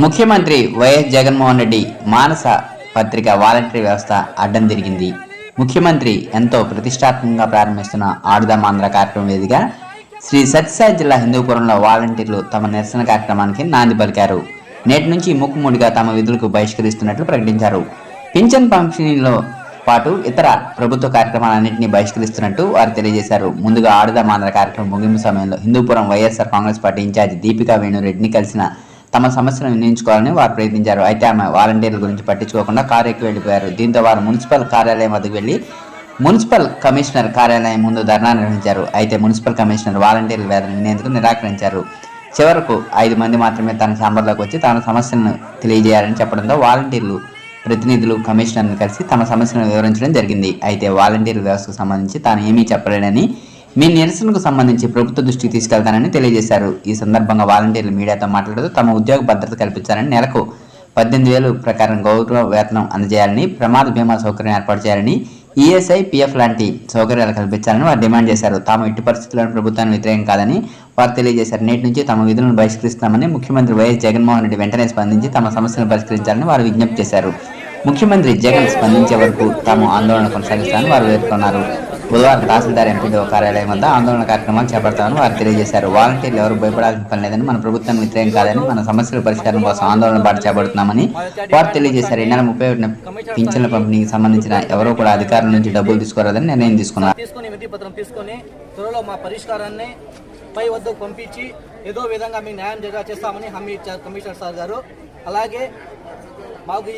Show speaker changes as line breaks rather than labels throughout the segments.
ముఖ్యమంత్రి వైఎస్ జగన్మోహన్ రెడ్డి మానస పత్రిక వాలంటరీ వ్యవస్థ అడ్డం తిరిగింది. ముఖ్యమంత్రి ఎంతో ప్రతిష్టాత్మకంగా ప్రారంభిస్తున్న ఆడుదాం ఆంధ్ర కార్యక్రమం వేదిక శ్రీ సత్యసాయి జిల్లా హిందూపురంలో వాలంటీర్లు తమ నిరసన కార్యక్రమానికి నాంది పలికారు. నేటి నుంచి ముక్కుముడిగా తమ విధులకు బహిష్కరిస్తున్నట్లు ప్రకటించారు. పింఛన్ పంపిణీలో పాటు ఇతర ప్రభుత్వ కార్యక్రమాలన్నింటినీ బహిష్కరిస్తున్నట్టు వారు తెలియజేశారు. ముందుగా ఆడుదాం ఆంధ్ర కార్యక్రమం ముగింపు సమయంలో Hindupuram YSR Congress party in-charge Deepika వేణురెడ్డిని కలిసిన తమ సమస్యను నిర్ణయించుకోవాలని వారు ప్రయత్నించారు. అయితే ఆమె వాలంటీర్ల గురించి పట్టించుకోకుండా కారు ఎక్కి వెళ్ళిపోయారు. దీంతో వారు మున్సిపల్ కార్యాలయం వద్దకు వెళ్ళి మున్సిపల్ కమిషనర్ కార్యాలయం ముందు ధర్నా నిర్వహించారు. అయితే మున్సిపల్ కమిషనర్ వాలంటీర్ల వేదన వినేందుకు నిరాకరించారు. చివరకు ఐదు మంది మాత్రమే తన ఛాంబర్లోకి వచ్చి తన సమస్యలను తెలియజేయాలని చెప్పడంతో వాలంటీర్లు ప్రతినిధులు కమిషనర్ని కలిసి తమ సమస్యను వివరించడం జరిగింది. అయితే వాలంటీర్ వ్యవస్థకు సంబంధించి తాను ఏమీ చెప్పలేనని మీ నిరసనకు సంబంధించి ప్రభుత్వ దృష్టికి తీసుకెళ్తానని తెలియజేశారు. ఈ సందర్భంగా వాలంటీర్లు మీడియాతో మాట్లాడుతూ తమ ఉద్యోగ భద్రత కల్పించాలని నెలకు పద్దెనిమిది వేలు ప్రకారం గౌరవ వేతనం అందజేయాలని ప్రమాద బీమా సౌకర్యం ఏర్పాటు చేయాలని ఈఎస్ఐ పిఎఫ్ లాంటి సౌకర్యాలు కల్పించాలని వారు డిమాండ్ చేశారు. తాము ఎట్టి పరిస్థితుల్లో ప్రభుత్వానికి వ్యతిరేకం కాదని వారు తెలియజేశారు. నేటి నుంచి తమ విధులను బహిష్కరిస్తామని ముఖ్యమంత్రి వైఎస్ జగన్మోహన్ రెడ్డి వెంటనే స్పందించి తమ సమస్యలను పరిష్కరించాలని వారు విజ్ఞప్తి చేశారు. ముఖ్యమంత్రి జగన్ స్పందించే వరకు తాము ఆందోళన కొనసాగిస్తామని వారు పేర్కొన్నారు బుధవారం తహసీల్దార్ ఎంపీడీఓ కార్యాలయం వద్ద ఆందోళన కార్యక్రమాలు చేపడతామని వారు తెలియజేశారు. వాలంటీర్లు ఎవరు భయపడాల్సిన పని లేదని మన ప్రభుత్వం వ్యతిరేకం కాదని మన సమస్యల పరిష్కారం కోసం ఆందోళన బాట చేపడుతున్నామని వారు తెలియజేశారు. ఈ నెల ముప్పై ఒకటిన పింఛన్ల పంపిణీకి సంబంధించిన ఎవరో కూడా అధికారుల నుంచి డబ్బులు తీసుకోరాదని నిర్ణయం తీసుకున్నారు.
తీసుకొని వినతి పత్రం తీసుకొని త్వరలో మా పరిష్కారాన్ని పై వద్దకు పంపించి ఏదో విధంగా మీకు న్యాయం జరిగా చేస్తామని హామీ ఇచ్చారు కమిషనర్ సార్ గారు. అలాగే మాకు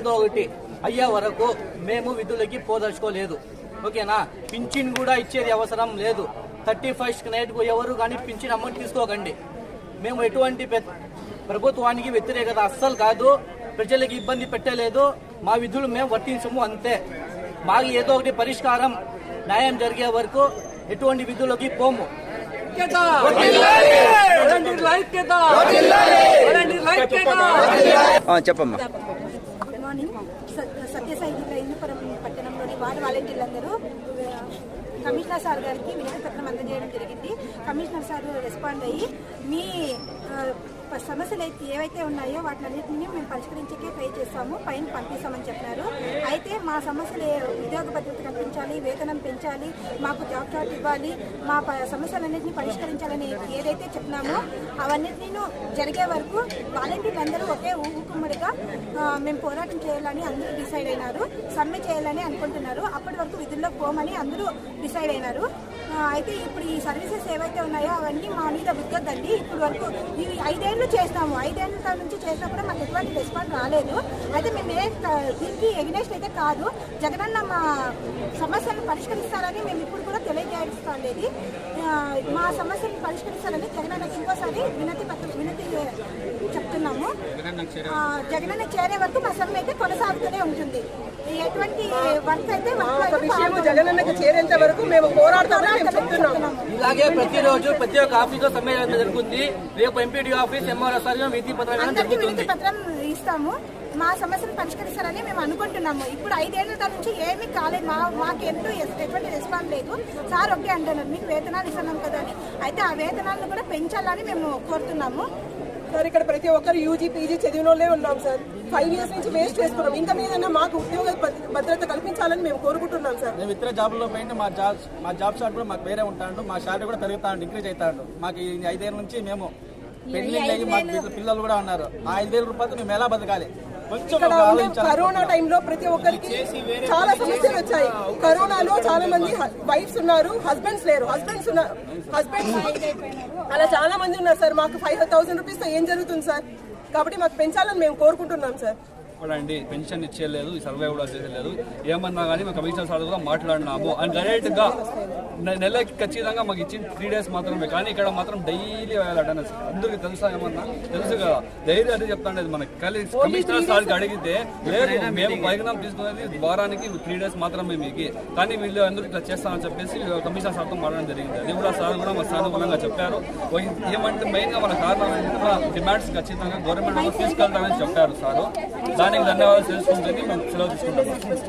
ఏదో ఒకటి అయ్యే వరకు మేము విధులకి పోదలుచుకోలేదు. ఓకేనా? పింఛన్ కూడా ఇచ్చేది అవసరం లేదు. థర్టీ ఫస్ట్ నైట్కు ఎవరు కానీ పింఛన్ అమౌంట్ తీసుకోకండి. మేము ఎటువంటి ప్రభుత్వానికి వ్యతిరేకత అస్సలు కాదు. ప్రజలకు ఇబ్బంది పెట్టలేదు. మా విధులు మేము వర్తించము అంతే. మాకు ఏదో ఒకటి పరిష్కారం న్యాయం జరిగే వరకు ఎటువంటి విధులకి పోము.
చెప్పమ్మా.
మార్నింగ్ సత్యసాయి జిల్లా హిందూపురం పట్టణంలోని వార్డు వాలంటీర్లందరూ కమిషనర్ సార్ గారికి వినతి పత్రం అందజేయడం జరిగింది. కమిషనర్ సార్ రెస్పాండ్ అయ్యి మీ సమస్యలు అయితే ఏవైతే ఉన్నాయో వాటినన్నింటినీ మేము పరిష్కరించకే ట్రై చేస్తాము పైన పంపిస్తామని చెప్పినారు. అయితే మా సమస్యలు ఏ- ఉద్యోగ భద్రత కల్పించాలి వేతనం పెంచాలి మాకు జాబ్ కార్డు ఇవ్వాలి మా ప- సమస్యలన్నింటినీ పరిష్కరించాలని ఏదైతే చెప్పినామో అవన్నింటినీ జరిగే వరకు వాలంటీర్లు అందరూ ఒకే ఊకుమ్మడిగా మేము పోరాటం చేయాలని అందరూ డిసైడ్ అయినారు సమ్మె చేయాలని అనుకుంటున్నారు. అప్పటి వరకు విధుల్లో పోమని అందరూ డిసైడ్ అయినారు. అయితే ఇప్పుడు ఈ సర్వీసెస్ ఏవైతే ఉన్నాయో అవన్నీ మా మీద వృద్ధొద్దండి ఇప్పుడు వరకు ఇవి ఐదేళ్ళు చేస్తాము ఐదేళ్ళ నుంచి చేసినప్పుడు మాకు ఎటువంటి రెస్పాన్స్ రాలేదు. అయితే మేము ఏ దీనికి ఎగ్నెస్ట్ అయితే కాదు. జగనన్న మా సమస్యలను పరిష్కరిస్తారని మేము ఇప్పుడు కూడా తెలియజేస్తుండేది ఆ, మా సమస్యలను పరిష్కరిస్తారని జగనన్నకి ఇంకోసారి వినతి పత్రం వినతి చెప్తున్నాము. జగనన్న చేరే వరకు మా సమ్మె అయితే కొనసాగుతూనే ఉంటుంది. అయితే
విషయం జగనన్నకి చేరేంత వరకు మేము పోరాడతామని మేము
పోరాడుతున్నాము.
ఇలాగే ప్రతిరోజు ప్రతి ఒక్క ఆఫీస్లో సమ్మేళనం జరుగుతుంది. రేపు ఎంపీడీ ఆఫీస్ ఎంఆర్ఎస్ విధి పత్రం ఇవ్వడం
అందరికీ వినతి
జరుగుతుంది
పత్రం ఇస్తాము. మా సమస్యను పరిష్కరిస్తారని మేము అనుకుంటున్నాము. ఇప్పుడు ఐదేళ్ళ దాని నుంచి ఏమీ కాలేదు. మా మాకు ఎంతో ఎస్- ఎటువంటి రెస్పాన్స్ లేదు. సార్ ఓకే అంటున్నారు. మీకు వేతనాలు ఇస్తున్నాం కదా అని. అయితే ఆ వేతనాలను కూడా పెంచాలని మేము కోరుతున్నాము.
సార్ ఇక్కడ ప్రతి ఒక్కరు యూజీ పీజీ చదివిన వాళ్ళే ఉన్నాం సార్. ఫైవ్ ఇయర్స్ నుంచి వేస్ట్ చేసుకున్నాం. ఇంకా మీదన్నా మాకు ఉద్యోగ భద్ర- భద్రత కల్పించాలని మేము కోరుకుంటున్నాం సార్.
మేము ఇతర జాబ్లో పోయింటే మా జాబ్ మా జాబ్ షాట్ కూడా మాకు వేరే ఉంటాడు మా శాలరీ కూడా పెరుగుతా ఇంక్రీజ్ అవుతాడు. మాకు ఈ ఐదేళ్ళ నుంచి మేము అయ్యి మాకు పిల్ల- పిల్లలు కూడా ఉన్నారు. ఆ ఐదు వేల రూపాయలు మేము ఎలా బతకాలి?
ఇక్కడ ఉండే కరోనా టైంలో ప్రతి ఒక్కరికి చాలా సమస్యలు వచ్చాయి. కరోనాలో చాలా మంది వైఫ్స్ ఉన్నారు హస్బెండ్స్ లేరు. హస్బెండ్స్ ఉన్నారు హస్బెండ్స్ అలా చాలా మంది ఉన్నారు సార్. మాకు ఫైవ్ థౌసండ్ రూపీస్ ఏం జరుగుతుంది సార్? కాబట్టి మాకు పెంచాలని మేము కోరుకుంటున్నాం సార్.
అండి పెన్షన్ ఇచ్చేయలేదు ఈ సర్వే కూడా చేసేయలేదు. ఏమన్నా కానీ మేము కమిషనర్ సార్ కూడా మాట్లాడినాము. అని డైరెక్ట్గా నె- నెలకి ఖచ్చితంగా మాకు ఇచ్చిన త్రీ డేస్ మాత్రమే. కానీ ఇక్కడ మాత్రం డైలీ వేయాలి అటెండెన్స్ అందరికి తెలుసా ఏమన్నా? తెలుసు కదా. డైలీ అదే చెప్తాండేది మనకి. కానీ కమిషనర్ సార్కి అడిగితే లేదు మేము వైగ్నాం తీసుకునేది వారానికి త్రీ డేస్ మాత్రమే మీకు. కానీ వీళ్ళు అందరూ ఇట్లా చేస్తామని చెప్పేసి కమిషనర్ సార్తో మాట్లాడడం జరిగింది. అది కూడా సార్ కూడా మా సానుకూలంగా చెప్పారు. ఏమంటే మెయిన్గా మన కారణం ఏంటంటే డిమాండ్స్ ఖచ్చితంగా గవర్నమెంట్ తీసుకెళ్తామని చెప్పారు సార్. దానికి ధన్యవాదాలు తెలుసుకుంటుంది. మేము సెలవు తీసుకుంటాం.